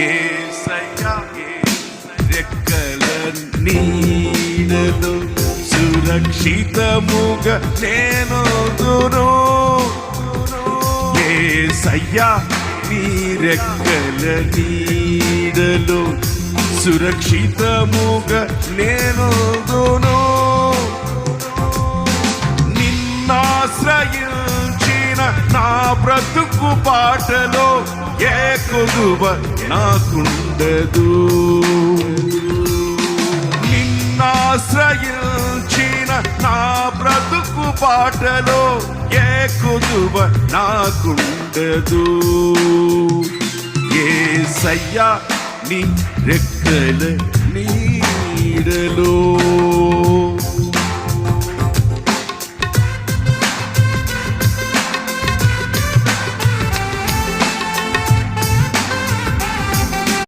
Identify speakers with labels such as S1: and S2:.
S1: ఏసయ్యా రెక్కల నీడలో సురక్షితముగా నేను దును ఏసయ్యా నీ రెక్కల నీడలో సురక్షితముగా నేను దును నిన్నాశ్రయించిన నా బ్రతుకు పాటలో ఏ కొదువ నాకుండదు. నిన్నాశ్రయించిన నా బ్రతుకు పాటలో ఏ కొదువ నాకుండదు. ఏ సయ్యా నీ రెక్కల నీడలో